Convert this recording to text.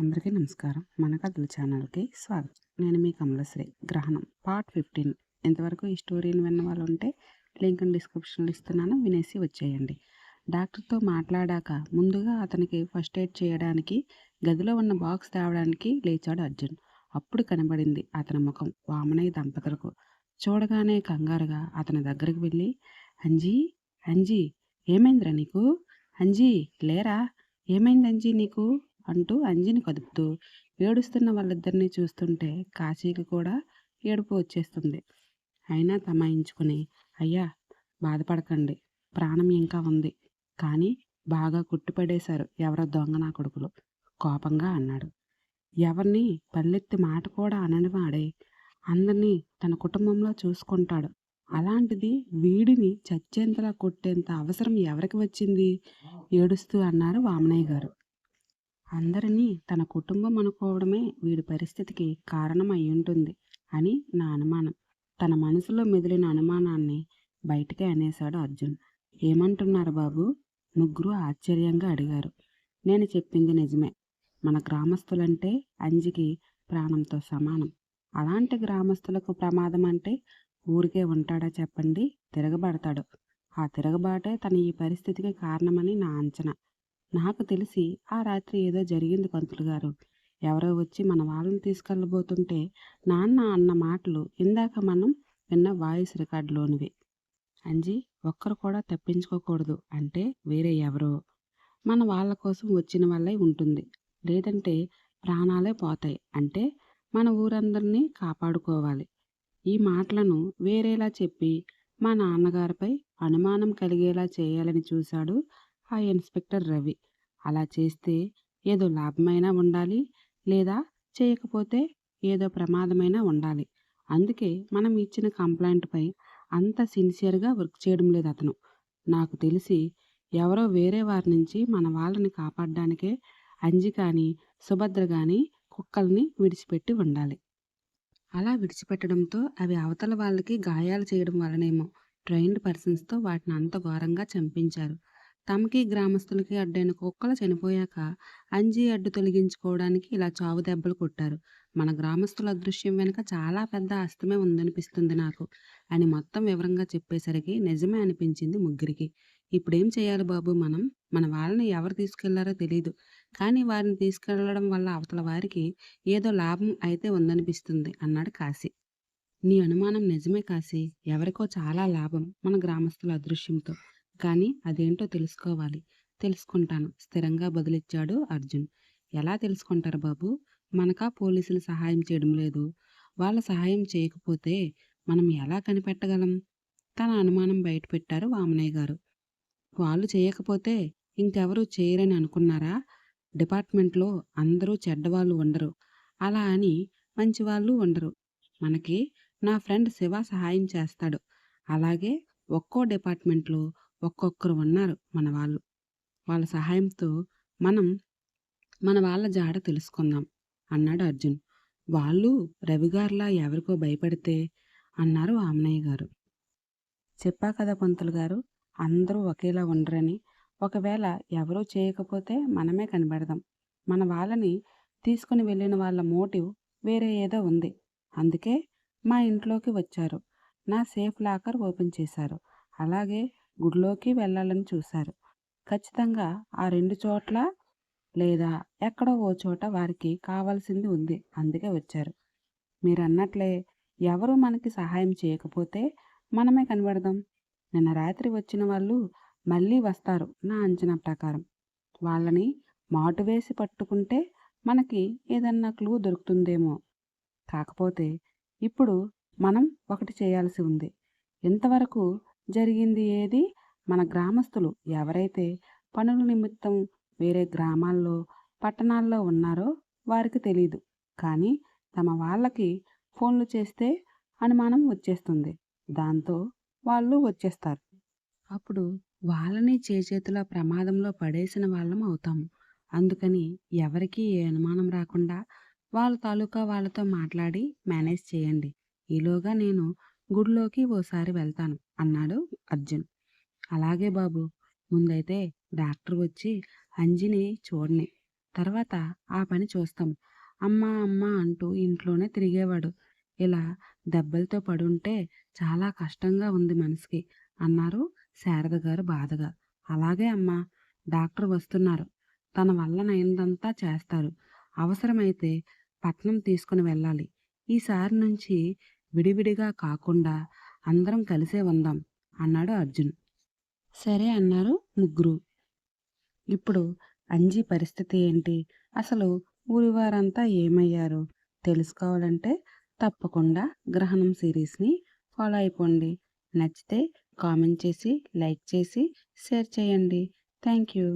అందరికీ నమస్కారం. మన కథల ఛానల్కి స్వాగతం. నేను మీ కమలశ్రీ. గ్రహణం. Part fifteen. ఇంతవరకు ఈ స్టోరీని విన్న వాళ్ళు ఉంటే లింక్ డిస్క్రిప్షన్లో ఇస్తున్నాను. వినేసి వచ్చేయండి. డాక్టర్తో మాట్లాడాక ముందుగా అతనికి ఫస్ట్ ఎయిడ్ చేయడానికి గదిలో ఉన్న బాక్స్ తేవడానికి లేచాడు అర్జున్. అప్పుడు కనబడింది అతని ముఖం వామనయ్య దంపతులకు. చూడగానే కంగారుగా అతని దగ్గరికి వెళ్ళి అంజీ అంజీ ఏమైందిరా నీకు? అంజీ లేరా? ఏమైంది అంజీ నీకు? అంటూ అంజిని కదుపుతూ ఏడుస్తున్న వాళ్ళిద్దరినీ చూస్తుంటే కాశీకి కూడా ఏడుపు వచ్చేస్తుంది. అయినా తమాయించుకుని అయ్యా బాధపడకండి. ప్రాణం ఇంకా ఉంది. కానీ బాగా కుట్టుపడేశారు ఎవరో దొంగ నా కొడుకులు కోపంగా అన్నాడు. ఎవరిని పల్లెత్తి మాట కూడా అననివాడే. అందరినీ తన కుటుంబంలో చూసుకుంటాడు. అలాంటిది వీడిని చచ్చేంతలా కొట్టేంత అవసరం ఎవరికి వచ్చింది? ఏడుస్తూ అన్నారు వామనయ్య గారు. అందరినీ తన కుటుంబం అనుకోవడమే వీడి పరిస్థితికి కారణం అయ్యుంటుంది అని నా అనుమానం. తన మనసులో మెదిలిన అనుమానాన్ని బయటికే అనేశాడు అర్జున్. ఏమంటున్నారు బాబు? ముగ్గురు ఆశ్చర్యంగా అడిగారు. నేను చెప్పింది నిజమే. మన గ్రామస్తులంటే అంజికి ప్రాణంతో సమానం. అలాంటి గ్రామస్తులకు ప్రమాదం అంటే ఊరికే ఉంటాడా చెప్పండి? తిరగబడతాడు. ఆ తిరగబాటే తన ఈ పరిస్థితికి కారణమని నా అంచనా. నాకు తెలిసి ఆ రాత్రి ఏదో జరిగింది పంతులు గారు. ఎవరో వచ్చి మన వాళ్ళని తీసుకెళ్ళబోతుంటే నాన్న అన్న మాటలు ఇందాక మనం విన్న వాయిస్ రికార్డులోనివి. అంజీ ఒక్కరు కూడా తప్పించుకోకూడదు అంటే వేరే ఎవరో. మన వాళ్ళ కోసం వచ్చిన వాళ్ళే ఉంటుంది. లేదంటే ప్రాణాలే పోతాయి అంటే మన ఊరందరినీ కాపాడుకోవాలి. ఈ మాటలను వేరేలా చెప్పి మా నాన్నగారిపై అనుమానం కలిగేలా చేయాలని చూశాడు ఆ ఇన్స్పెక్టర్ రవి. అలా చేస్తే ఏదో లాభమైనా ఉండాలి లేదా చేయకపోతే ఏదో ప్రమాదమైనా ఉండాలి. అందుకే మనం ఇచ్చిన కంప్లైంట్పై అంత సిన్సియర్గా వర్క్ చేయడం లేదు అతను. నాకు తెలిసి ఎవరో వేరే వారి నుంచి మన వాళ్ళని కాపాడడానికే అంజి కానీ సుభద్ర కానీ కుక్కల్ని విడిచిపెట్టి ఉండాలి. అలా విడిచిపెట్టడంతో అవి అవతల వాళ్ళకి గాయాలు చేయడం వలనేమో ట్రైన్డ్ పర్సన్స్తో వాటిని అంత ఘోరంగా చంపించారు. తమకి గ్రామస్తులకి అడ్డైన కుక్కలు చనిపోయాక అంజీ అడ్డు తొలగించుకోవడానికి ఇలా చావు దెబ్బలు కొట్టారు. మన గ్రామస్తుల అదృశ్యం వెనుక చాలా పెద్ద అస్తమే ఉందనిపిస్తుంది నాకు అని మొత్తం వివరంగా చెప్పేసరికి నిజమే అనిపించింది ముగ్గురికి. ఇప్పుడేం చేయాలి బాబు మనం? మన వాళ్ళని ఎవరు తీసుకెళ్ళారో తెలియదు కానీ వారిని తీసుకెళ్ళడం వల్ల అవతల వారికి ఏదో లాభం అయితే ఉందనిపిస్తుంది అన్నాడు కాశీ. నీ అనుమానం నిజమే కాశీ. ఎవరికో చాలా లాభం మన గ్రామస్తుల అదృశ్యంతో. కానీ అదేంటో తెలుసుకోవాలి. తెలుసుకుంటాను. స్థిరంగా బదులిచ్చాడు అర్జున్. ఎలా తెలుసుకుంటారు బాబు? మనకా పోలీసులు సహాయం చేయడం లేదు. వాళ్ళ సహాయం చేయకపోతే మనం ఎలా కనిపెట్టగలం? తన అనుమానం బయటపెట్టారు వామనయ్య గారు. వాళ్ళు చేయకపోతే ఇంకెవరూ చేయరని అనుకున్నారా? డిపార్ట్మెంట్లో అందరూ చెడ్డవాళ్ళు ఉండరు. అలా అని మంచి వాళ్ళు ఉండరు. మనకి నా ఫ్రెండ్ శివ సహాయం చేస్తాడు. అలాగే ఒక్కో డిపార్ట్మెంట్లో ఒక్కొక్కరు ఉన్నారు మన వాళ్ళు. వాళ్ళ సహాయంతో మనం మన వాళ్ళ జాడ తెలుసుకుందాం అన్నాడు అర్జున్. వాళ్ళు రవిగారులా ఎవరికో భయపడితే అన్నారు ఆమ్నయ్య గారు. చెప్పా కదా పంతులు గారు అందరూ ఒకేలా ఉండరని. ఒకవేళ ఎవరూ చేయకపోతే మనమే కనబడదాం. మన వాళ్ళని తీసుకుని వెళ్ళిన వాళ్ళ మోటివ్ వేరే ఏదో ఉంది. అందుకే మా ఇంట్లోకి వచ్చారు. నా సేఫ్ లాకర్ ఓపెన్ చేశారు. అలాగే గుడిలోకి వెళ్ళాలని చూశారు. ఖచ్చితంగా ఆ రెండు చోట్ల లేదా ఎక్కడో ఓ చోట వారికి కావాల్సింది ఉంది. అందుకే వచ్చారు. మీరు అన్నట్లే ఎవరు మనకి సహాయం చేయకపోతే మనమే కనబడదాం. నిన్న రాత్రి వచ్చిన వాళ్ళు మళ్ళీ వస్తారు నా అంచనా ప్రకారం. వాళ్ళని మాటు వేసి పట్టుకుంటే మనకి ఏదన్నా క్లూ దొరుకుతుందేమో. కాకపోతే ఇప్పుడు మనం ఒకటి చేయాల్సి ఉంది. ఇంతవరకు జరిగింది ఏది? మన గ్రామస్తులు ఎవరైతే పనుల నిమిత్తం వేరే గ్రామాల్లో పట్టణాల్లో ఉన్నారో వారికి తెలియదు కానీ తమ వాళ్ళకి ఫోన్లు చేస్తే అనుమానం వచ్చేస్తుంది. దాంతో వాళ్ళు వచ్చేస్తారు. అప్పుడు వాళ్ళని చేతుల ప్రమాదంలో పడేసిన వాళ్ళం అవుతాము అందుకని ఎవరికీ ఏ అనుమానం రాకుండా వాళ్ళ తాలూకా వాళ్ళతో మాట్లాడి మేనేజ్ చేయండి. ఈలోగా నేను గుడిలోకి ఓసారి వెళ్తాను అన్నాడు అర్జున్. అలాగే బాబు ముందైతే డాక్టర్ వచ్చి అంజిని చూడని తర్వాత ఆ పని చూస్తాం. అమ్మా అమ్మా అంటూ ఇంట్లోనే తిరిగేవాడు. ఇలా దెబ్బలతో పడుంటే చాలా కష్టంగా ఉంది మనసుకి అన్నారు శారద గారు బాధగా. అలాగే అమ్మా డాక్టర్ వస్తున్నారు. తన వల్ల నైందంతా చేస్తారు. అవసరమైతే పట్నం తీసుకుని వెళ్ళాలి. ఈసారి నుంచి విడివిడిగా కాకుండా అందరం కలిసే ఉందాం అన్నాడు అర్జున్. సరే అన్నారు ముగ్గురు. ఇప్పుడు అంజీ పరిస్థితి ఏంటి? అసలు ఊరి వారంతా ఏమయ్యారు? తెలుసుకోవాలంటే తప్పకుండా గ్రహణం సిరీస్ని ఫాలో అయిపోండి. నచ్చితే కామెంట్ చేసి లైక్ చేసి షేర్ చేయండి. Thank you.